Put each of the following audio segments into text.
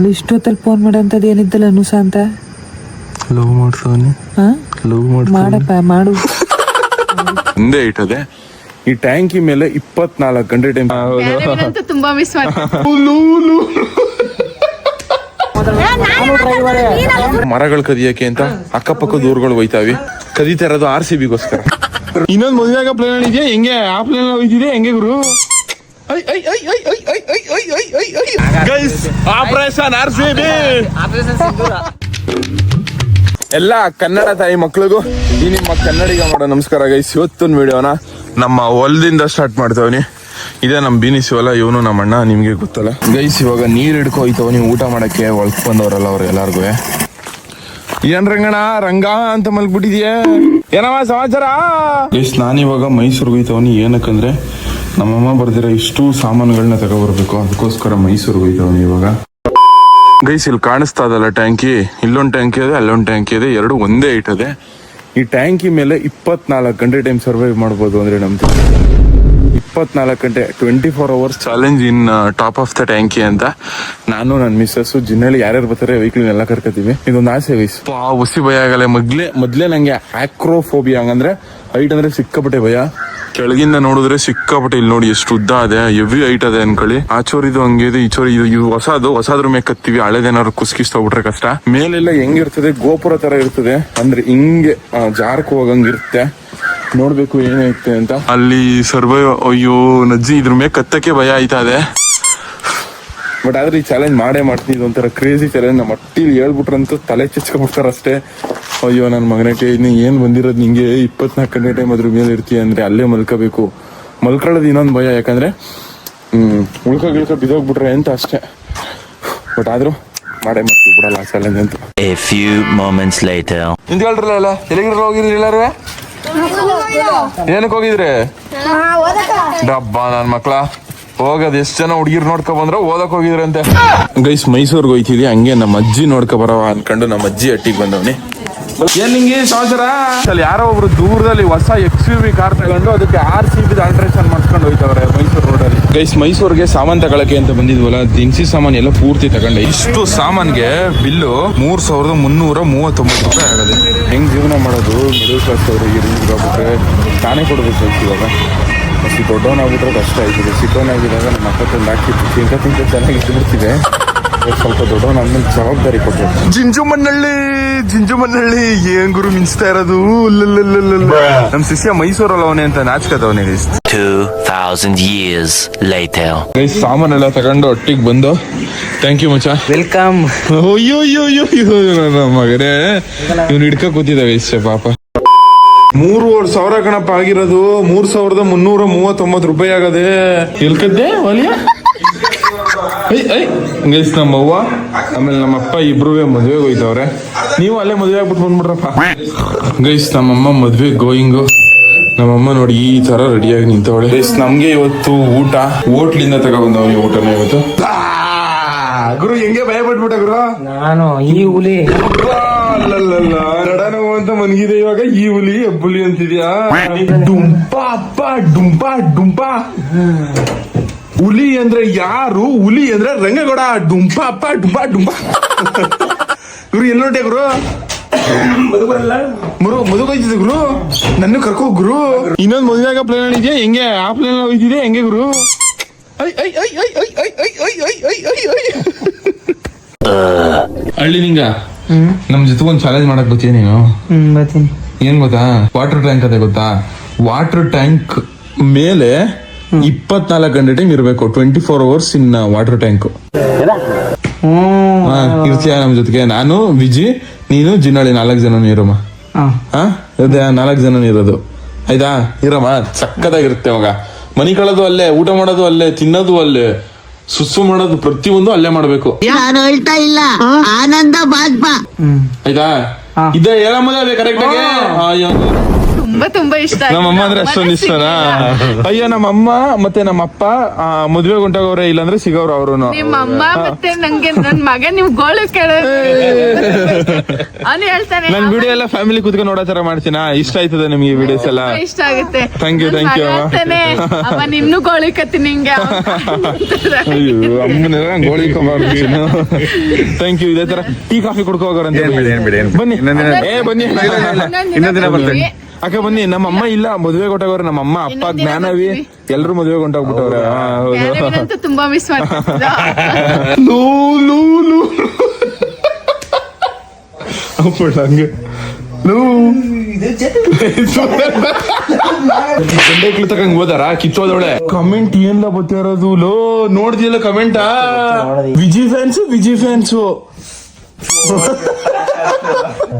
ಅಲ್ಲಿ ಇಷ್ಟೊತ್ತಲ್ಲಿ ಫೋನ್ ಮಾಡೋಂಥದ್ದು ಏನಿದ್ದಲ್ಲ ಅನುಸ ಅಂತ? ಲವ್ ಮಾಡ್ಸೋನೆ. ಹಾಂ? ಲವ್ ಮಾಡಪ್ಪ ಮಾಡು. ಒಂದೇ ಇಟ್ಟದೆ. ಈ ಟ್ಯಾಂಕಿ ಮೇಲೆ ಇಪ್ಪತ್ನಾಲ್ಕು ಗಂಟೆ ಟೈಮ್ ಅಂತೂ ತುಂಬಾ ಮಿಸ್ ಮಾಡ್ತಾರೆ ಮರಗಳು ಕದಿಯಕ್ಕೆ ಅಂತ ಅಕ್ಕಪಕ್ಕದ ಊರುಗಳು ಹೋಯ್ತಾವಿ. ಕದೀತಾ ಇರೋದು ಆರ್ ಸಿ ಬಿಗೋಸ್ಕರ ಇನ್ನೊಂದು ಮದುವೆ ಪ್ಲಾನ್ ಇದೆಯಾ ಹೆಂಗೆ? ಆ ಪ್ಲಾನ್ ಹೋಯ್ತಿದೆ ಹೆಂಗೆ ಗುರು? ಆಪರೇಷನ್ ಆರ್ ಸಿ ಬಿ ಎಲ್ಲ ಕನ್ನಡ ತಾಯಿ ಮಕ್ಳಿಗೂ ಈ ನಿಮ್ಮ ಕನ್ನಡಿಗ ಮಾಡೋ ನಮಸ್ಕಾರ ಗೈಸ್ ಇವತ್ತಿನ ವಿಡಿಯೋನ ನಮ್ಮ ಹೊಲದಿಂದ ಸ್ಟಾರ್ಟ್ ಮಾಡ್ತಾವನಿ ಇದೇ ನಮ್ಮ ಬೀನಿ ಸಿವಲ್ಲ ಇವನು ನಮ್ಮ ಅಣ್ಣ ನಿಮ್ಗೆ ಗೊತ್ತಲ್ಲ. ಗೈಸ್ ಇವಾಗ ನೀರ್ ಹಿಡ್ಕೊ ನೀವು ಊಟ ಮಾಡಕ್ಕೆ ಒಳಕ್ ಬಂದವರಲ್ಲ ಅವ್ರು ಎಲ್ಲಾರ್ಗು. ಏನ್ ರಂಗಣ ರಂಗ ಅಂತ ಮಲ್ಬಿಟ್ಟಿದ್ಯೆ ಏನವ ಸಮಾಚಾರ? ಗೈಸ್ ನಾನಿವಾಗ ಮೈಸೂರ್ಗೆ ಹೋಯ್ತವನಿ ಏನಕ್ಕಂದ್ರೆ ನಮ್ಮಮ್ಮ ಬರ್ದಿರೋ ಇಷ್ಟು ಸಾಮಾನುಗಳನ್ನ ತಗೊಬರ್ಬೇಕು. ಅದಕ್ಕೋಸ್ಕರ ಮೈಸೂರು ಹೋಯ್ತವನು ಇವಾಗ. ಗೈಸ್ ಇಲ್ಲಿ ಕಾಣಿಸ್ತಾ ಇದಲ್ಲ ಟ್ಯಾಂಕಿ. ಇಲ್ಲೊಂದು ಟ್ಯಾಂಕಿ ಇದೆ, ಅಲ್ಲೊಂದು ಟ್ಯಾಂಕಿ ಇದೆ. ಎರಡು ಒಂದೇ ಇಟ್ಟದೆ ಈ ಟ್ಯಾಂಕಿ ಮೇಲೆ ಇಪ್ಪತ್ನಾಲ್ಕು ಗಂಟೆ ಟೈಮ್ ಸರ್ವೈವ್ ಮಾಡ್ಬೋದು ಅಂದರೆ ನಮ್ದು. ಇಪ್ಪತ್ನಾಲ್ಕು ಗಂಟೆ twenty four hours challenge in top of the ಟ್ಯಾಂಕಿ ಅಂತ. ನಾನು ನನ್ನ ಮಿಸ್ಸಸ್ಸು ಜಿನ್ನಲ್ಲಿ ಯಾರ್ಯಾರು ಬರ್ತಾರೆ ವೆಹಿಕಲ್ ಎಲ್ಲ ಕರ್ಕೊತೀವಿ ಇದೊಂದು ಆಸೆ ವಯಸ್ ಉಸಿ ಭಯ ಆಗಲ್ಲ. ಮೊದಲೇ ಮೊದಲೇ ನನಗೆ ಆಕ್ರೋಫೋಬಿಯಾ ಹಂಗಂದ್ರೆ ಹೈಟ್ ಅಂದ್ರೆ ಸಿಕ್ಕಾಪಟ್ಟೆ ಭಯ. ಕೆಳಗಿಂದ ನೋಡಿದ್ರೆ ಸಿಕ್ಕಾಪಟ್ಟೆ ಇಲ್ಲಿ ನೋಡಿ ಎಷ್ಟು ಉದ್ದ ಇದೆ ಎವಿ ಹೈಟ್ ಅದೇ ಅನ್ಕೊಳ್ಳಿ. ಆ ಚೋರಿದು ಹಂಗೆ ಇದೆ, ಈ ಚೋರ್ ಇದು ಇದು ಹೊಸದು, ಹೊಸದ್ರ ಮೇಲೆ ಕತ್ತೀವಿ. ಹಳೇದೇನಾದ್ರು ಕುಸ್ಕಿಸ್ತೋಗ್ಬಿಟ್ರೆ ಕಷ್ಟ. ಮೇಲೆಲ್ಲ ಹೆಂಗಿರ್ತದೆ ಗೋಪುರ ತರ ಇರ್ತದೆ. ಅಂದ್ರೆ ಹಿಂಗೆ ಜಾರ್ಕ್ ಹೋಗಂಗಿರುತ್ತೆ ನೋಡ್ಬೇಕು ಏನೈತೆ ಅಂತ. ಅಲ್ಲಿ ಸರ್ವೈವ್ ಅಯ್ಯೋ, ನಜ್ಜಿ, ಇದ್ರ ಮೇಲೆ ಕತ್ತಕ್ಕೆ ಭಯ ಆಯ್ತಾ ಇದೆ. ಬಟ್ ಆದ್ರೆ ಈ ಚಾಲೆಂಜ್ ಮಾಡೇ ಮಾಡ್ತೀನಿ. ಇದೊಂಥರ ಕ್ರೇಜಿ ಚಾಲೆಂಜ್ ನಮ್ಮ ಮಟ್ಟಿಲಿ ಹೇಳ್ಬಿಟ್ರಂತೂ ತಲೆ ಚಚ್ಕೊಂಡ್ಬಿಡ್ತಾರ ಅಷ್ಟೇ ಅಯ್ಯೋ ನನ್ನ ಮಗನೇಟೆ ಇನ್ನು ಏನು ಬಂದಿರೋದು ನಿಂಗೆ? ಇಪ್ಪತ್ನಾಲ್ಕು ಗಂಟೆ ಟೈಮ್ ಅದ್ರ ಮೇಲೆ ಇರ್ತೀಯ ಅಂದರೆ ಅಲ್ಲೇ ಮಲ್ಕೋಬೇಕು. ಮಲ್ಕೊಳ್ಳೋದು ಇನ್ನೊಂದು ಭಯ ಯಾಕಂದರೆ ಹ್ಞೂ ಉಳ್ಕೊ ಗಿಳ್ಕೊ ಬಿದೋಗ್ಬಿಟ್ರೆ ಅಂತ ಅಷ್ಟೇ. ಬಟ್ ಆದರೂ ಮಾಡೇ ಮಾಡ್ತೀವಿ ಬಿಡಲ್ಲ ಆ ಚಾಲೆಂಜ್ ಅಂತ. ಎ ಫ್ಯೂ ಮೂಮೆಂಟ್ಸ್ ಲೇಟರ್ ಹಿಂದೆ ಹೇಳ್ರಲ್ಲ ಎಲ್ಲ ಎಲ್ಲಿಗಿರಲ್ಲ ಹೋಗಿದ್ರಿ ಎಲ್ಲರೂ ಏನಕ್ಕೆ ಹೋಗಿದ್ರಿ? ಡಬ್ಬ ನನ್ನ ಮಕ್ಕಳ ಹೋಗೋದು ಎಷ್ಟು ಜನ ಹುಡುಗಿರ್ ನೋಡ್ಕೊ ಬಂದ್ರೆ ಓದಕ್ ಹೋಗಿದ್ರಂತೆ. ಗೈಸ್ ಮೈಸೂರ್ಗೆ ಹೋಯ್ತಿದ್ವಿ ಹಂಗೆ ನಮ್ಮ ಅಜ್ಜಿ ನೋಡ್ಕೊ ಬರವ ಅನ್ಕೊಂಡು ನಮ್ಮ ಅಜ್ಜಿ ಅಟ್ಟಿಗೆ ಬಂದವನಿ. ಏನ್ ನಿಂಗೆ? ಸಮಾಚಾರ ಅಲ್ಲಿ ಯಾರೋ ಒಬ್ರು ದೂರದಲ್ಲಿ ಹೊಸ ಎಕ್ಸ್ ಯು ವಿ ಕಾರ್ ತಗೊಂಡು ಅದಕ್ಕೆ ಆರ್ ಸಿ ಬಿ ಆಲ್ಟ್ರೇಷನ್ ಮಾಡ್ಕೊಂಡು ಹೋಯ್ತವ್ರೆ ಮೈಸೂರು ರೋಡಲ್ಲಿ ಗೈಸ್ ಮೈಸೂರಿಗೆ ಸಾಮಾನ್ ತಗೊಳಕ್ಕೆ ಅಂತ ಬಂದಿದ್ವಲ್ಲ ದಿನಸಿ ಸಾಮಾನ್ ಎಲ್ಲ ಪೂರ್ತಿ ತಗೊಂಡೆ. ಇಷ್ಟು ಸಾಮಾನ್ಗೆ ಬಿಲ್ಲು ಮೂರ್ ಸಾವಿರದ ಮುನ್ನೂರ ಮೂವತ್ತೊಂಬತ್ತು ರೂಪಾಯಿ ಆಗದೆ. ಹೆಂಗ್ ಜೀವನ ಮಾಡೋದು? ಮಿಡಲ್ ಕ್ಲಾಸ್ ಅವ್ರಿಗೆ ಹೋಗ್ಬಿಟ್ರೆ ತಾನೇ ಕೊಡ್ಬೇಕು ಇವಾಗ. ಅಷ್ಟು ದೊಡ್ಡವನಾಗ್ಬಿಟ್ರೆ ಕಷ್ಟ ಆಯ್ತದೆ ಆಗಿದಾಗ ನಮ್ಮ ಅಕ್ಕ ತಂದು ಹಾಕಿ ತಿಂಕ ತಿಂಕ ಚೆನ್ನಾಗಿ ಇದ್ಬಿಡ್ತಿದೆ. ಸ್ವಲ್ಪ ದೊಡ್ಡವನಾದ್ಮೇಲೆ ಜವಾಬ್ದಾರಿ ಕೊಟ್ಟೆ ಜಿಂಜು ಮಣ್ಣಳ್ಳಿ ಜಿಂಜು ಮಣ್ಣಳ್ಳಿ ಏನ್ ಗುರು ಮಿಂಚ್ತಾ ಇರೋದು. ನಮ್ ಶಿಷ್ಯ ಮೈಸೂರಲ್ಲಿ ಅವನೇ ಅಂತ ನಾಚ್ಕತವನೇ ಗೈಸ್ 2,000 years later. ಗೈಸ್ ಸಾಮಾನೆಲ್ಲ ತಗೊಂಡು ಒಟ್ಟಿಗೆ ಬಂದು. ಥ್ಯಾಂಕ್ ಯು ಮಚ ವೆಲ್ಕಮ್ ಅಯ್ಯೋ ಅಯ್ಯೋ ಅಯ್ಯೋ ನನ್ನ ಮಗನೇ ಇವ್ನು ಹಿಡ್ಕ ಕೂತಿದ್ದಾವೆ ಇಷ್ಟೇ ಪಾಪ ಮೂರುವರೆ ಸಾವಿರ ಗಣಪ ಆಗಿರೋದು ಮೂರ್ ಸಾವಿರದ ಮುನ್ನೂರ ಮೂವತ್ತೊಂಬತ್ತು ರೂಪಾಯಿ ಆಗದೆ ಎಲ್ಕದ್ದೆ ಒಲಿಯ ಗೈಸ್ ನಮ್ಮ ಅವ್ವ. ಆಮೇಲೆ ನಮ್ಮ ಅಪ್ಪ ಇಬ್ರು ಮದ್ವೆಗೆ ಹೋಯ್ತವ್ರೆ. ನೀವು ಅಲ್ಲೇ ಮದ್ವೆ ಆಗ್ಬಿಟ್ಟು ಬಂದ್ಬಿಟ್ರಪ್ಪ. ಗೈಸ್ ನಮ್ಮಮ್ಮ ಮದ್ವೆ ಗೋಯಿಂಗು ನಮ್ಮಮ್ಮ ನೋಡಿ ಈ ತರ ರೆಡಿಯಾಗಿ ನಿಂತವಳೆ. ಗೈಸ್ ನಮ್ಗೆ ಇವತ್ತು ಊಟ. ಹೋಟ್ಲಿಂದ ತಗೊಂಡ್ ಊಟನ ಇವತ್ತು. ಆ, ಗುರು ಹೆಂಗೆ ಭಯ ಪಟ್ಬಿಟ್ಟ ಗುರು? ನಾನು ಈ ಹುಲಿ. ನಡನವು ಅಂತ ಮನ್ಗಿದೆ ಇವಾಗ. ಈ ಹುಲಿ ಹೆಬ್ಬುಲಿ ಅಂತಿದ್ಯಾ? ಡುಂಪ ಅಪ್ಪ ಡುಂಪಾ ಡುಂಪ. ಹುಲಿ ಅಂದ್ರೆ ಯಾರು ಹುಲಿ ಅಂದ್ರೆ ರಂಗಗೌಡ ಡುಂಪ ಅಪ್ಪ ಡುಂಪ ಡುಂಪ ಇವ್ರು ಎಲ್ಲಿ ಹೊಂಟೆ ಗುರು ಮುರು ಮುದುಗೋಯ್ತಿದ್ದೆ ಗುರು ನನ್ನ ಕರ್ಕೋ ಗುರು ಇನ್ನೊಂದು ಮದುವೆ ಆಗೋ ಪ್ಲಾನ್ ಇದೆಯಾ ಹೆಂಗೆ ಆ ಪ್ಲಾನ್ ಹೋಯ್ತಿದೆ ಹೆಂಗೆ ಗುರು ಹಳ್ಳಿ ನಿಂಗ ನಮ್ ಜೊತೆ ಒಂದು ಚಾಲೆಂಜ್ ಮಾಡಕ್ ಬರ್ತೀಯ ನೀನು ಬರ್ತೀನಿ ಏನ್ ಗೊತ್ತಾ ವಾಟರ್ ಟ್ಯಾಂಕ್ ಅದೇ ಗೊತ್ತಾ ವಾಟರ್ ಟ್ಯಾಂಕ್ ಮೇಲೆ ಇಪ್ಪತ್ನಾಲ್ಕು ಗಂಟೆ ಟೈಮ್ ಇರಬೇಕು. Twenty four hours in water tank ಇರ್ತೀಯ ನಮ್ ಜೊತೆಗೆ. ನಾನು ವಿಜಿ ನೀನು ಜಿನ್ನಳಿ ನಾಲ್ಕು ಜನ ಇರಮ್ಮ ನಾಲ್ಕು ಜನ ಇರೋದು. ಆಯ್ತಾ? ಇರಮ್ಮ ಸಕ್ಕದಾಗಿರುತ್ತೆ ಅವಾಗ ಮನಿ ಕಳೋದು ಅಲ್ಲೇ ಊಟ ಮಾಡೋದು ಅಲ್ಲೇ ತಿನ್ನೋದು ಅಲ್ಲೇ ಸುಸ್ಸು ಮಾಡೋದು ಪ್ರತಿಯೊಂದು ಅಲ್ಲೇ ಮಾಡ್ಬೇಕು. ನಾನು ಹೇಳ್ತಾ ಇಲ್ಲ. ಆನಂದ ಬಾಜ್ಪಾ ಆಯ್ತಾ? ಇದೇ ಹೇಳಮ್ಮದ ಕರೆಕ್ಟ್ ಆಗಿ. ತುಂಬಾ ತುಂಬಾ ಇಷ್ಟ ನಮ್ಮ ಅಮ್ಮ ಅಂದ್ರೆ ಅಷ್ಟೊಂದು ಇಷ್ಟ ಇಷ್ಟನಾ ನಮ್ಮ ಅಮ್ಮ ಮತ್ತೆ ನಮ್ಮ ಅಪ್ಪ ಮದ್ವೆ ಗುಂಟಾಗವ್ರೆ ಇಲ್ಲಾಂದ್ರೆ ಸಿಗೋರು ಅವರು ನಿಮ್ಮ ಅಮ್ಮ ಮತ್ತೆ ನಂಗೆ ನನ್ ಮಗ ನೀವು ಗೋಳು ಕೇಳ ಅವ್ನು ಹೇಳ್ತಾನೆ ನನ್ ವಿಡಿಯೋ ಎಲ್ಲ ಫ್ಯಾಮಿಲಿ ಕುತ್ಕೊಂಡು ನೋಡೋ ತರ ಮಾಡ್ತೀನಾ? ಇಷ್ಟ ಆಯ್ತದ ನಿಮ್ಗೆ ವಿಡಿಯೋಸ್ ಎಲ್ಲ? ಇಷ್ಟ ಆಗುತ್ತೆ. ಥ್ಯಾಂಕ್ ಯು ಥ್ಯಾಂಕ್ ಯು ಅಮ್ಮ ನಿನ್ನೂ ಗೋಳಿಕತ್ತಿ ನಿಂಗೆ. ಅಯ್ಯೋ ಅಮ್ಮನೆಲ್ಲ ಗೋಳಿಕೊಂಬಾರ್ದು ಥ್ಯಾಂಕ್ ಯು ಇದೇ ತರ ಟೀ ಕಾಫಿ ಕುಡ್ಕೊ ಹೋಗೋರಂತ. ಬನ್ನಿ. ಇನ್ನೊಂದಿನ- ಏ ಬನ್ನಿ. ದಿನ ಬರ್ತೇನೆ. ಅಕ್ಕ ಬನ್ನಿ ನಮ್ಮ ಅಮ್ಮ ಇಲ್ಲ ಮದುವೆ ಕೊಟ್ಟಾಗವ್ರೆ ನಮ್ಮ ಅಮ್ಮ ಅಪ್ಪ ಜ್ಞಾನವಿ. ಎಲ್ರು ಮದುವೆ ಹೊಂಟೋಗ್ಬಿಟ್ಟವ್ರೆ ಹೌದು? ತುಂಬಾ ಮಿಸ್ ಮಾಡ್ತಿದ್ದ. ಲೂ ಲೂ ಲೂ. ಅಪ್ಪಳ ಹಂಗೆ. ಲೂ. ಗಂಡೈಕ್ಳು ತಕಂಗ್ ಹೋದಾರ? ಕಿತ್ತೋದೊಳೆ ಕಮೆಂಟ್ ಏನ್ಲ ಬತ್ತಿರೋದು ಲೋ ನೋಡ್ದಿಲ್ಲ ಕಮೆಂಟಾ ವಿಜಿ ಫ್ಯಾನ್ಸ್ ವಿಜಿ ಫ್ಯಾನ್ಸು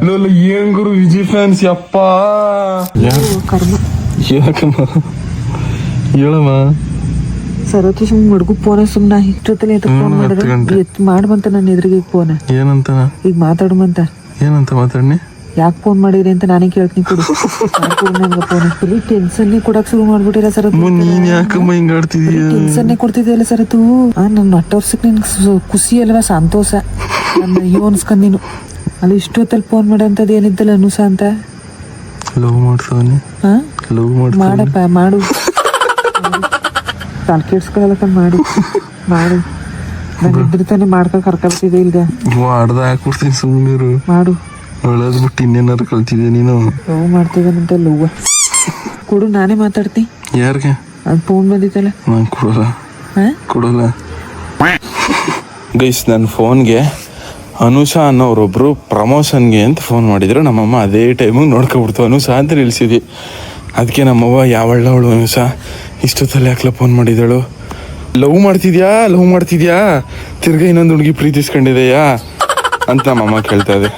ಲೋ ಲೋ, ಏನ್ ಗುರು ವಿಜಿ ಫ್ಯಾನ್ಸ್ ಯಪ್ಪ. ಕರ್ಮ ಯಾಕಮ್ಮ? ಹೇಳಮ್ಮ. ಸರತಿ ಸುಮ್ ಮಡ್ಗು ಫೋನ ಸುಮ್ನ ಎತ್ತ ಫೋನ್ ಮಾಡಿದ್ರೆ? ಮಾಡ್ಬಂತ ನನ್ನ ಎದುರಿಗೆ ಫೋನ ಏನಂತನ? ಈಗ ಮಾತಾಡ್ಬಂತ. ಏನಂತ ಮಾತಾಡ್ನಿ? ಯಾಕೆ ಫೋನ್ ಮಾಡಿದ್ರಿ ಅಂತ ನಾನೇ ಕೇಳ್ತೀನಿ ಕೊಡು. ನಂಗೆ ಫೋನ್ ಫುಲ್ ಟೆನ್ಷನ್ನೇ ಕೊಡಕ್ ಶುರು ಮಾಡ್ಬಿಟ್ಟಿಲ್ಲ ಸರ್ ನೀನ್ ಯಾಕಮ್ಮ ಹಿಂಗ್ ಆಡ್ತಿದೀಯ? ಟೆನ್ಷನ್ನೇ ಕೊಡ್ತಿದ್ಯಲ್ಲ ಸರ್ ಅದು ಆ ನನ್ನ ಹೊಟ್ಟೋರ್ಸಕ್ ನಿನ್ ಖುಷಿ ಅಲ್ವಾ? ಸಂತೋಷ. ನನ್ನ ಅಯ್ಯೋ ಅನ್ಸ್ಕೊಂಡ್ ನೀನು. ಅಲ್ಲಿ ಇಷ್ಟೊತ್ತಲ್ಲಿ ಫೋನ್ ಮಾಡೋಂಥದ್ದು ಏನಿದ್ದಲ್ಲ ಅನುಸ ಅಂತ? ಲವ್ ಮಾಡ್ತಾವನಿ ಹಾ? ಲವ್ ಮಾಡಪ್ಪ ಮಾಡು. ತಲೆ ಕೆಡ್ಸ್ಕೊಳಕ ಮಾಡು. ಮಾಡು. ನಾನು ಇದ್ರ ತಾನೇ ಮಾಡ್ಕೊಂಡು ಕರ್ಕೊಳ್ತಿದ್ದೆ ಈಗ. ಅರ್ಧ ಹಾಕ್ಬಿಡ್ತೀನಿ ಸುಮ್ಮನಿರು ಮಾಡು. ಒಳ್ಳೇದು ಬಿಟ್ಟು ಇನ್ನೇನಾರು ಕಲ್ತಿದ್ಯಾ ನೀನು? ಲವ್ ಮಾಡ್ತಿದ್ದಾನಂತ ಲವ್ವ. ಕೊಡು ನಾನೇ ಮಾತಾಡ್ತೀನಿ. ಯಾರಿಗೆ? ಅದು ಫೋನ್ ಬಂದಿತ್ತಲ್ಲ. ನಾನು ಕೊಡಲ್ಲ. ಹಾ? ಕೊಡಲ್ಲ. ಗೈಸ್ ನನ್ನ ಫೋನ್ಗೆ ಅನುಷಾ ಅನ್ನೋರೊಬ್ಬರು ಪ್ರಮೋಷನ್ಗೆ ಅಂತ ಫೋನ್ ಮಾಡಿದ್ರು ನಮ್ಮಮ್ಮ ಅದೇ ಟೈಮಿಗೆ ನೋಡ್ಕೊಬಿಡ್ತು ಅನುಷಾ ಅಂತ ನಿಲ್ಸಿದ್ವಿ ಅದಕ್ಕೆ ನಮ್ಮವ್ವ ಯಾವಳ್ಳವಳು ಅನುಷಾ ಇಷ್ಟೊತ್ತಲ್ಲಿ ಯಾಕಲ ಫೋನ್ ಮಾಡಿದಳು ಲವ್ ಮಾಡ್ತಿದ್ಯಾ ಲವ್ ಮಾಡ್ತಿದ್ಯಾ ತಿರ್ಗ ಇನ್ನೊಂದು ಹುಡುಗಿ ಪ್ರೀತಿಸ್ಕೊಂಡಿದೆಯಾ ಅಂತ ನಮ್ಮಮ್ಮ ಕೇಳ್ತಾ ಇದೆ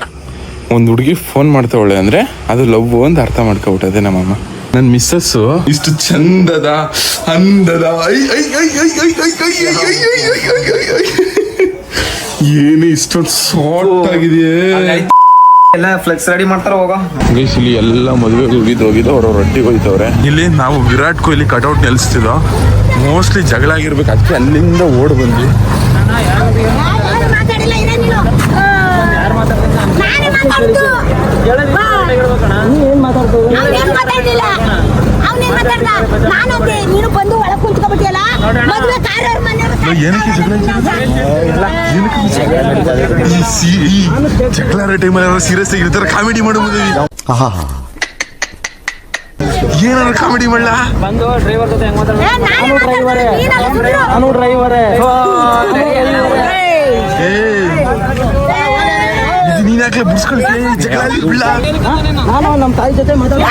ಒಂದು ಹುಡುಗಿ ಫೋನ್ ಮಾಡ್ತಾವಳೆ ಅಂದ್ರೆ ಅದು ಲವ್ ಅಂತ ಅರ್ಥ ಮಾಡ್ಕೊಬಿಟ್ಟದೆ ನಮ್ಮಮ್ಮ ನನ್ನ ಮಿಸ್ಸಸ್ಸು ಇಷ್ಟು ಚಂದದ ಅಂದದ ಐ ಐ ಐ ಐ ಐ ಐ ಐ ಐ. ಏನು ಇಷ್ಟೊಂದು ಸಾಫ್ಟ್ ಆಗಿದೆಯೇ? ಎಲ್ಲ ಫ್ಲೆಕ್ಸ್ ರೆಡಿ ಮಾಡ್ತಾರ ಹೋಗೋ. ಗೈಸ್ ಇಲ್ಲಿ ಎಲ್ಲ ಮದುವೆಗೆ ಹೋಗಿದ್ದು ಹೋಗಿದ್ದು ಅವ್ರವ್ರ ರೊಟ್ಟಿಗೆ ಹೋಯ್ತವ್ರೆ. ಇಲ್ಲಿ ನಾವು ವಿರಾಟ್ ಕೊಹ್ಲಿ ಕಟೌಟ್ ನಿಲ್ಸ್ತಿದ್ದೋ ಮೋಸ್ಟ್ಲಿ ಜಗಳ ಆಗಿರ್ಬೇಕು ಅದಕ್ಕೆ ಅಲ್ಲಿಂದ ಓಡ್ ಬಂದ್ವಿ. ಇನ್ನ ನಾನು ನೀನು ಜಗಳ ಕಾಮಿಡಿ ಮಾಡಬಹುದು ಏನಾದ್ರು ಕಾಮಿಡಿ ಮಾಡ್ಲಾ? ಬಂದು ಡ್ರೈವರ್ ಜೊತೆ ಹೆಂಗ್ ಮಾತಾಡ್ತಾರೆ ನಾನು ನೀನ್ ಯಾಕೆ ಬಿಡ್ಸ್ಕೊಳ್ತೀನಿ ನಾನು ನಮ್ಮ ತಾಯಿ ಜೊತೆ ಮಾತಾಡ್ತೀನಿ.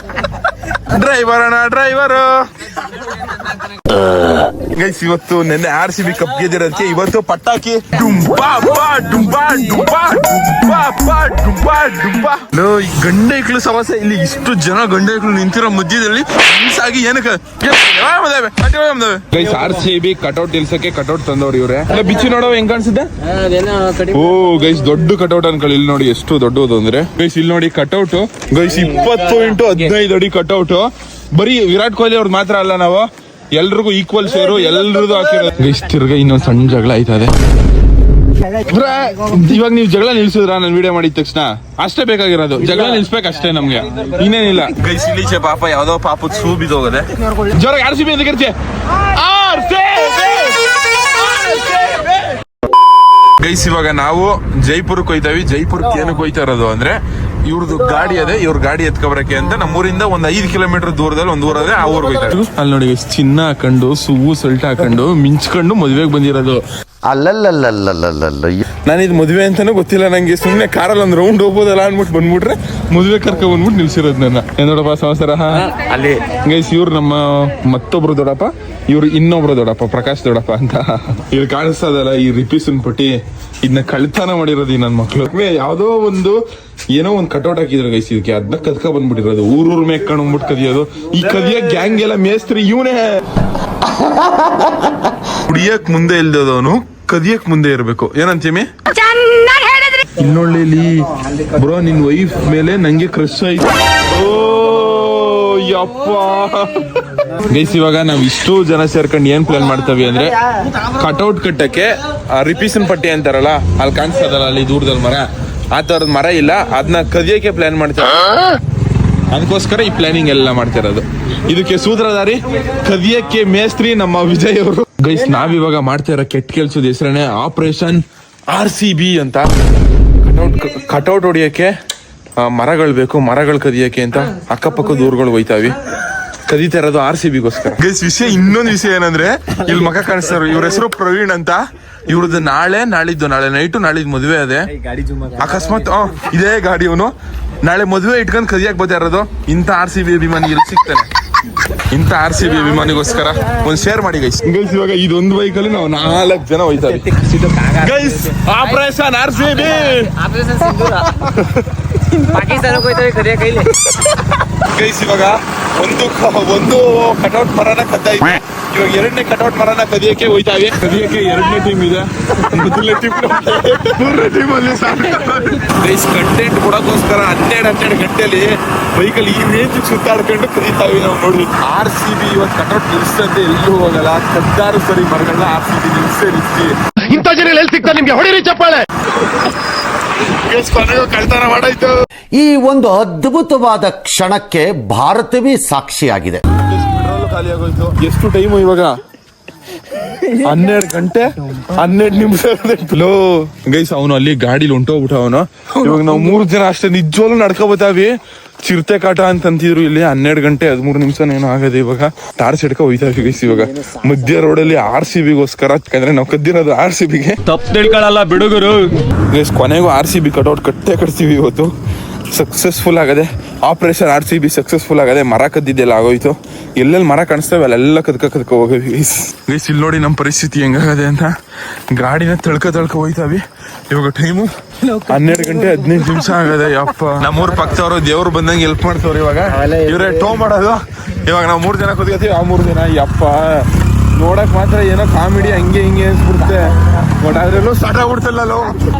డ్రైవర్ అనా డ్రైవరు? ಗೈಸ್ ಇವತ್ತು ನೆನ್ನೆ ಆರ್ ಸಿ ಬಿ ಕಪ್ ಗೆದ್ದಿರೋದಕ್ಕೆ ಇವತ್ತು ಪಟಾಕಿ ಡುಂಬಾ ಬಾ ಡುಂಬಾ ಡುಂಬಾ ಡುಂಬಾ ಅಬ್ಬಾ, ಡುಂಬಾ ಡುಂಬಾ. ಲೋ, ಈ ಗಂಡ ಇಕ್ಳು ಸವಾಸ ಇಲ್ಲಿ ಇಷ್ಟು ಜನ ಗಂಡ ಇಕ್ಳು ನಿಂತಿರೋ ಮಧ್ಯದಲ್ಲಿ ಆಗಿ ಏನಕ್ಕೆ? Guys R C B cutout ನಿಲ್ಸಕ್ಕೆ cutout ತಂದವ್ರು ಇವ್ರೆ. ಬಿಚ್ಚಿ ನೋಡೋ ಹೆಂಗ್ ಕಾಣಿಸುತ್ತೆ? ಓ ಗೈಸ್ ದೊಡ್ಡ ಕಟೌಟ್ ಅನ್ಕೊಳ್ಳಿ ಇಲ್ಲಿ ನೋಡಿ ಎಷ್ಟು ದೊಡ್ಡದು ಅಂದ್ರೆ. ಗೈಸ್ ಇಲ್ಲಿ ನೋಡಿ ಕಟೌಟ್ ಗೈಸ್ ಇಪ್ಪತ್ತು ಇಂಟು ಹದಿನೈದು ಅಡಿ ಕಟೌಟ್ ಬರೀ ವಿರಾಟ್ ಕೊಹ್ಲಿ ಅವ್ರ ಮಾತ್ರ ಅಲ್ಲ ನಾವು. ಎಲ್ರಿಗೂ ಈಕ್ವಲ್ ಶೇರು ಎಲ್ರದ್ದು ಹಾಕಿರೋದು. ಗೈಸ್ ತಿರ್ಗ ಇನ್ನೊಂದ್ ಸಣ್ಣ ಜಗಳ ಆಯ್ತದೆ. ಇದೆ ಇವಾಗ ನೀವು ಜಗಳ ನಿಲ್ಸಿದ್ರ? ನಾನು ವಿಡಿಯೋ ಮಾಡಿದ ತಕ್ಷಣ. ಅಷ್ಟೇ ಬೇಕಾಗಿರೋದು. ಜಗಳ ನಿಲ್ಸ್ಬೇಕು ಅಷ್ಟೇ ನಮ್ಗೆ. ಇನ್ನೇನಿಲ್ಲ. ಗೈಸ್ ಪಾಪ ಯಾವ್ದೋ ಪಾಪದ ಸೂ ಬಿದ್ದೋಗದೆ. ಜೋರಾಗಿ ಯಾರು ಸಿಬಿ ಅಂತ ಕರ್ಚೆ ಗೈಸ್ ಇವಾಗ ನಾವು ಜೈಪುರಕ್ಕೆ ಹೋಯ್ತಾವಿ. ಜೈಪುರಕ್ಕೆ ಏನಕ್ಕೆ ಹೋಯ್ತಾ ಇರೋದು ಅಂದ್ರೆ ಇವ್ರದ್ದು ಗಾಡಿ ಅದೇ, ಇವ್ರ ಗಾಡಿ ಎತ್ಕೊಬರಕ್ಕೆ ಅಂತ ನಮ್ಮೂರಿಂದ ಒಂದ್ ಐದ್ ಕಿಲೋಮೀಟರ್ ದೂರದಲ್ಲಿ ಒಂದ್ ಊರದೇ ಆ ಊರ್ ಅಲ್ಲಿ ನೋಡಿ, ಚಿನ್ನ ಹಾಕೊಂಡು ಸುವು ಸಲ್ಟ್ ಹಾಕೊಂಡು, ಮಿಂಚ್ಕೊಂಡು ಮದ್ವೆಗೆ ಬಂದಿರೋದು. ಅಲ್ಲಲ್ಲಲ್ಲಲ್ಲಲ್ಲಲ್ಲ ನಾನು ಇದು ಮದುವೆ ಅಂತಾನೂ ಗೊತ್ತಿಲ್ಲ ನಂಗೆ ಸುಮ್ಮನೆ ಕಾರಲ್ಲಿ ಒಂದು ರೌಂಡ್ ಹೋಗ್ಬೋದಲ್ಲ ಅಂದ್ಬಿಟ್ಟು ಬಂದ್ಬಿಟ್ರೆ ಮದುವೆ ಕರ್ಕ ಬಂದ್ಬಿಟ್ಟು ನಿಲ್ಸಿರೋದು ನನ್ನ. ಏನ್ ನೋಡಪ್ಪ ಸಂವತ್ಸರ ಅಲ್ಲಿ. ಗೈಸ್ ಇವ್ರು ನಮ್ಮ ಮತ್ತೊಬ್ರು ದೊಡ್ಡಪ್ಪ ಇವ್ರು ಇನ್ನೊಬ್ರು ದೊಡ್ಡಪ್ಪ ಪ್ರಕಾಶ್ ದೊಡ್ಡಪ್ಪ ಅಂತ. ಇಲ್ಲಿ ಕಾಣಿಸ್ತದಲ್ಲ ಈ ರಿಪೀಸನ್ ಪಟ್ಟಿ ಇದನ್ನ ಕಳ್ತನ ಮಾಡಿರೋದು ಈ ನನ್ನ ಮಕ್ಳು. ಯಾವುದೋ ಒಂದು ಏನೋ ಒಂದು ಕಟೌಟ್ ಹಾಕಿದ್ರು ಗೈಸ್ ಇದಕ್ಕೆ ಅದನ್ನ ಕದ್ಕ ಬಂದ್ಬಿಟ್ಟಿರೋದು. ಊರೂರ್ ಮೇಕ್ ಕಣ್ಬಿಟ್ಟು ಕದಿಯೋದು. ಈ ಕದಿಯ ಗ್ಯಾಂಗ್ ಎಲ್ಲ ಮೇಸ್ತ್ರಿ ಇವನೇ. ಕುಡಿಯಕ್ ಮುಂದೆ ಇಲ್ದದವನು ಕದಿಯಕ್ ಮುಂದೆ ಇರಬೇಕು. ಏನಂತೀಮಿ ಚೆನ್ನಾಗಿ ಹೇಳಿದ್ರಿ. ಇನ್ನೊಳ್ಳೆ ಬ್ರೋ ನಿನ್ ವೈಫ್ ಮೇಲೆ ನಂಗೆ ಕ್ರಶ್ ಆಯ್ತು. ಓ ಯಪ್ಪ. ಗೈಸ್ ಇವಾಗ ನಾವ್ ಇಷ್ಟು ಜನ ಸೇರ್ಕೊಂಡು ಏನ್ ಪ್ಲಾನ್ ಮಾಡ್ತವಿ ಅಂದ್ರೆ ಕಟೌಟ್ ಕಟ್ಟಕ್ಕೆ ರಿಪೀಸನ್ ಪಟ್ಟಿ ಅಂತಾರಲ್ಲ ಅಲ್ಲಿ ಕಾಣಿಸ್ತದಲ್ಲ ಅಲ್ಲಿ ದೂರದಲ್ಲಿ ಮರ. ಆ ತರದ ಮರ ಇಲ್ಲ ಅದನ್ನ ಕದಿಯಕ್ಕೆ ಪ್ಲಾನ್ ಮಾಡ್ತಾರೆ ಅದಕ್ಕೋಸ್ಕರ ಈ ಪ್ಲಾನಿಂಗ್ ಎಲ್ಲ ಮಾಡ್ತಿರೋದು. ಇದಕ್ಕೆ ಸೂತ್ರಧಾರಿ, ಕದಿಯಕ್ಕೆ ಮೇಸ್ತ್ರಿ ನಮ್ಮ ವಿಜಯ್ ಅವರು. ಗೈಸ್ ನಾವಿವಾಗ ಮಾಡ್ತಾ ಇರೋ ಕೆಟ್ಟ ಕೆಲ್ಸದ ಹೆಸರೇ ಆಪರೇಷನ್ ಆರ್ ಸಿ ಬಿ ಅಂತ. ಕಟೌಟ್ ಕಟೌಟ್ ಹೊಡಿಯೋಕ್ಕೆ ಮರಗಳು ಬೇಕು, ಮರಗಳು ಕದಿಯಕ್ಕೆ ಅಂತ ಅಕ್ಕಪಕ್ಕದ ಊರುಗಳು ಹೋಯ್ತಾವಿ. ಕದೀತಾ ಇರೋದು ಆರ್ ಸಿ ಬಿಗೋಸ್ಕರ ಗೈಸ್ ವಿಷಯ, ಇನ್ನೊಂದು ವಿಷಯ ಏನಂದ್ರೆ, ಇಲ್ಲಿ ಮಗ ಕಾಣಿಸ್ತಾರ. ಇವ್ರ ಹೆಸರು ಪ್ರವೀಣ್ ಅಂತ. ಇವ್ರದ್ದು ನಾಳೆ, ನಾಳಿದ್ದು ನಾಳೆ ನೈಟು ನಾಳಿದ್ದು ಮದುವೆ ಅದೇ. ಅಕಸ್ಮಾತ್ ಇದೇ ಗಾಡಿ ಅವನು ನಾಳೆ ಮದುವೆ ಇಟ್ಕೊಂಡು ಕದಿಯಾಕ್ ಬರ್ತಾ ಇರೋದು. ಇಂಥ ಆರ್ ಸಿ ಬಿ ಅಭಿಮಾನಿ ಎಲ್ಲಿ ಸಿಗ್ತಾನೆ ಇಂಥ ಆರ್ ಸಿ ಬಿ ಅಭಿಮಾನಿಗೋಸ್ಕರ ಒಂದ್ ಶೇರ್ ಮಾಡಿ ಗೈಸ್ ಗೈಸ್ ಇವಾಗ ಇದೊಂದು ಬೈಕ್ ಅಲ್ಲಿ ನಾವು ನಾಲ್ಕು ಜನ ಹೋಯ್ತಾ guys operation R C B ಪಾಕಿಸ್ತಾನಕ್ಕೆ ಕರಿಯ ಕೈಲಿ. ಗೈಸ್ ಇವಾಗ ಒಂದು ಒಂದು ಕಟೌಟ್ ಮರನ ಕದ್ದಾಯ್ತು ಇವಾಗ ಎರಡನೇ ಕಟೌಟ್ ಮರನ ಕದಿಯಕ್ಕೆ ಹೋಯ್ತಾವೆ ಕದಿಯಕ್ಕೆ ಎರಡನೇ ಟೀಮ್ ಇದೆ. ಮೊದಲನೇ ಟೀಮ್ ಮೂರನೇ ಟೀಮ್ ಅಲ್ಲಿ ಗೈಸ್ ಕಂಟೆಂಟ್ ಕೊಡೋಕ್ಕೋಸ್ಕರ ಹನ್ನೆರಡು ಹನ್ನೆರಡು ಗಂಟೆಲಿ ಬೈಕಲ್ಲಿ ಈ ರೇಂಜ್ ಸುತ್ತಾಡ್ಕೊಂಡು ಕದೀತಾವೆ ನಾವು ನೋಡಿ. ಆರ್ ಸಿ ಬಿ ಇವತ್ತು ಕಟೌಟ್ ನಿಲ್ಸಂತೆ ಎಲ್ಲೂ ಹೋಗಲ್ಲ. ಕದ್ದಾರು ಸರಿ ಮರಗಳನ್ನ ಆರ್ ಸಿ ಬಿ ನಿಲ್ಸೇ ನಿಲ್ಸಿ. ಇಂಥ ಜನ ಎಲ್ಲಿ ಸಿಗ್ತಾರೆ ನಿಮ್ಗೆ? ಹೊಡಿರಿ ಚಪ್ಪಾಳೆ. ಕಳ್ತನ ಮಾಡಾಯ್ತು. ಈ ಒಂದು ಅದ್ಭುತವಾದ ಕ್ಷಣಕ್ಕೆ ಭಾರತವೇ ಸಾಕ್ಷಿಯಾಗಿದೆ. ಎಷ್ಟು ಟೈಮ್ ಇವಾಗ? ಹನ್ನೆರಡು ಗಂಟೆ ಹನ್ನೆರಡು ನಿಮಿಷ ಲೋ ಗೈಸ್ ಅವನು ಅಲ್ಲಿ ಗಾಡಿಲಿ ಹೊಂಟೋಗ್ಬಿಟ್ಟ ಅವನು. ಇವಾಗ ನಾವು ಮೂರು ಜನ ಅಷ್ಟೇ ನಿಜವಾಗ್ಲೂ ನಡ್ಕೋಬತ್ತಾವಿ ಚಿರತೆ ಕಾಟ ಅಂತ ಅಂತಿದ್ರು ಇಲ್ಲಿ ಹನ್ನೆರಡು ಗಂಟೆ ಹದಿಮೂರು ನಿಮಿಷ ಏನೋ ಆಗದೆ ಇವಾಗ ಟಾರ್ಚ್ ಹಿಡ್ಕೊ ಹೋಯ್ತಾ ಗೈಸ್ ಇವಾಗ. ಮಧ್ಯ ರೋಡಲ್ಲಿ ಆರ್ ಸಿ ಬಿಗೋಸ್ಕರ ಯಾಕಂದ್ರೆ ನಾವು ಕದ್ದಿರೋದು ಆರ್ ಸಿ ಬಿಗೆ ತಪ್ಪು ತಿಳ್ಕೊಳ್ಳಲ್ಲ ಬಿಡುಗರು. ಗೈಸ್ ಕೊನೆಗೂ ಆರ್ ಸಿ ಬಿ ಕಟೌಟ್ ಕಟ್ಟೆ ಕಟ್ತೀವಿ ಇವತ್ತು. ಸಕ್ಸಸ್ಫುಲ್ ಆಗದೆ operation R C B successful ಆಗದೆ ಮರ ಕದ್ದಿದ್ದೆಲ್ಲ ಆಗೋಯ್ತು. ಎಲ್ಲೆಲ್ಲಿ ಮರ ಕಾಣಿಸ್ತೇವೆ ಅಲ್ಲೆಲ್ಲ ಕದ್ಕ ಕದ್ಕ ಹೋಗೋದು. ಗೈಸ್ ಇಲ್ಲಿ ನೋಡಿ ನಮ್ಮ ಪರಿಸ್ಥಿತಿ ಹೆಂಗಾಗದೆ ಅಂತ. ಗಾಡಿನ ತಳ್ಕ ತಳ್ಕ ಹೋಯ್ತಾವಿ. ಇವಾಗ ಟೈಮು ಹನ್ನೆರಡು ಗಂಟೆ ಹದಿನೈದು ನಿಮಿಷ ಆಗದೆ, ಯಪ್ಪ. ನಮ್ಮೂರ್ ಪಕ್ಕದವರು ದೇವ್ರು ಬಂದಂಗೆ ಹೆಲ್ಪ್ ಮಾಡ್ತವ್ರು ಇವಾಗ. ಇವ್ರೆ ಟೋ ಮಾಡೋದು. ಇವಾಗ ನಾವು ಮೂರು ಜನ ಕೂತ್ಕೋತೀವಿ, ಆ ಮೂರು ಜನ, ಯಪ್ಪ. ನೋಡಕ್ ಮಾತ್ರ ಏನೋ ಕಾಮಿಡಿ ಹಂಗೆ ಹಿಂಗೆ ಅನ್ಸ್ಬಿಡುತ್ತೆ. ಬಟ್ ಅದ್ರಲ್ಲೂ ಸ್ಟಾರ್ಟ್ ಆಗ್ಬಿಡ್ತಲ್ಲ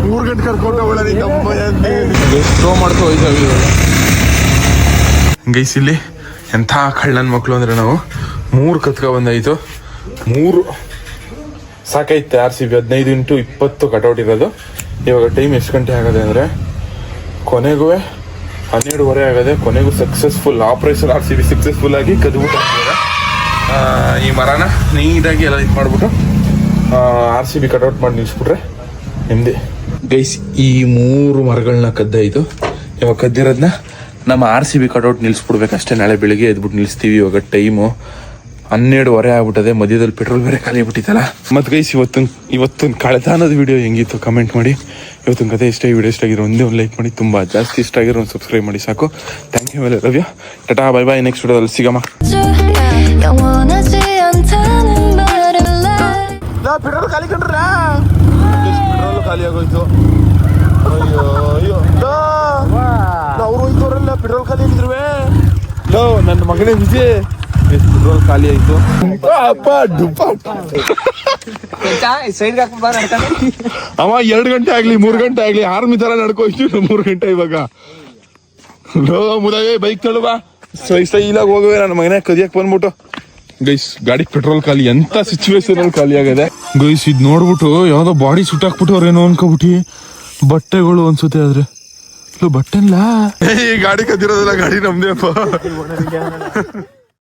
ಮೂರ್ ಗಂಟೆ ಕರ್ಕೊಂಡು ಥ್ರೋ ಮಾಡ್ಕೊ ಹೋಯ್ತಾವಿ ಗೈಸ್ ಇಲ್ಲಿ ಎಂಥ ಕಳ್ಳನ ಮಕ್ಕಳು ಅಂದ್ರೆ ನಾವು. ಮೂರು ಕತ್ಕ ಬಂದಾಯ್ತು. ಮೂರು ಸಾಕೈತೆ ಆರ್ ಸಿ ಬಿ ಹದಿನೈದು ಇಂಟು ಇಪ್ಪತ್ತು ಕಟೌಟ್ ಇರೋದು. ಇವಾಗ ಟೈಮ್ ಎಷ್ಟು ಗಂಟೆ ಆಗದೆ ಅಂದ್ರೆ ಕೊನೆಗೂ ಹನ್ನೆರಡುವರೆ ಆಗದೆ. ಕೊನೆಗೂ successful operation R C B successful ಆಗಿ ಕದ್ಬಿಟ್ಟು ಈ ಮರನ ನೀಟಾಗಿ ಎಲ್ಲ ಇದು ಮಾಡ್ಬಿಟ್ಟು ಆರ್ ಸಿ ಬಿ ಕಟೌಟ್ ಮಾಡಿ ನಿಲ್ಸ್ಬಿಟ್ರೆ ನೆಮ್ಮದಿ. ಗೈಸ್ ಈ ಮೂರು ಮರಗಳನ್ನ ಕದ್ದಾಯಿತು ಇವಾಗ ಕದ್ದಿರೋದನ್ನ ನಮ್ಮ ಆರ್ ಸಿ ಬಿ ಕಟೌಟ್ ನಿಲ್ಸ್ಬಿಡ್ಬೇಕಷ್ಟೇ. ನಾಳೆ ಬೆಳಿಗ್ಗೆ ಎದ್ಬಿಟ್ಟು ನಿಲ್ಲಿಸ್ತೀವಿ ಇವಾಗ ಟೈಮು ಹನ್ನೆರಡುವರೆ ಆಗ್ಬಿಟ್ಟದೆ. ಮಧ್ಯದಲ್ಲಿ ಪೆಟ್ರೋಲ್ ಬೇರೆ ಖಾಲಿ ಬಿಟ್ಟಿತ್ತಲ್ಲ ಮತ್ತು ಗೈಸ್ ಇವತ್ತೊಂದು ಇವತ್ತೊಂದು ಕಳೆದಾನದ ವಿಡಿಯೋ ಹೆಂಗಿತ್ತು ಕಮೆಂಟ್ ಮಾಡಿ. ಇವತ್ತಿನ ಕತೆ ಇಷ್ಟ ಈ ವಿಡಿಯೋ ಇಷ್ಟ ಆಗಿರೋ ಒಂದೇ ಒಂದು ಲೈಕ್ ಮಾಡಿ. ತುಂಬ ಜಾಸ್ತಿ ಇಷ್ಟ ಆಗಿರೋ ಒಂದು ಸಬ್ಸ್ಕ್ರೈಬ್ ಮಾಡಿ ಸಾಕು. ಥ್ಯಾಂಕ್ ಯು ರವ್ಯ ಟಾಟಾ ಬೈ ಬಾಯ್ ನೆಕ್ಸ್ಟ್ ವಿಡಿಯೋದಲ್ಲಿ ಸಿಗಮ್ಮ. ಪೆಟ್ರೋಲ್ ಖಾಲಿ ಕಂಡ್ರ ಪೆಟ್ರೋಲ್ ಖಾಲಿ ಆಗೋಯ್ತು. ಅಯ್ಯೋ ಅಯ್ಯೋ. ಅವ್ರು ಹೋಯ್ತವ್ರಲ್ಲ ಪೆಟ್ರೋಲ್ ಖಾಲಿ ಆಗಿದ್ರುವೆ. ಲೋ ನನ್ನ ಮಗನೇ ವಿಜಯ್. ಪೆಟ್ರೋಲ್ ಖಾಲಿ ಆಯ್ತು. ಅಪ್ಪ ಡುಪ್ಪ. ಅವ ಎರಡು ಗಂಟೆ ಆಗ್ಲಿ ಮೂರ್ ಗಂಟೆ ಆಗ್ಲಿ ಆರ್ಮಿ ತರ ನಡ್ಕೋಯ್ತು ಮೂರ್ ಗಂಟೆ ಇವಾಗ. ಲೋ ಮುದಾಗೆ ಬೈಕ್ ತಳುವ ಸೈ ಸೈಲಾಗಿ ಹೋಗುವೆ ನನ್ನ ಮಗನೇ. ಕದಿಯಕ್ಕೆ ಬಂದ್ಬಿಟ್ಟು ಗೈಸ್, ಗಾಡಿ ಪೆಟ್ರೋಲ್ ಖಾಲಿ, ಎಂತ ಸಿಚುವೇಶನ್ ಅಲ್ಲಿ ಖಾಲಿ ಆಗಿದೆ? ಗೈಸ್, ಇದು ನೋಡ್ಬಿಟ್ಟು ಯಾವ್ದೋ ಬಾಡಿ ಸುಟ್ಟಾಕ್ಬಿಟ್ಟವ್ರೇನೋ ಅನ್ಕೋಬಿಟ್ಟು. ಬಟ್ಟೆಗಳು ಅನ್ಸುತ್ತೆ ಆದ್ರೆ. ಬಟ್ಟೆಲ್ಲ ಗಾಡಿ ಕದ್ದಿರೋದಲ್ಲ ಗಾಡಿ ನಮ್ದೇ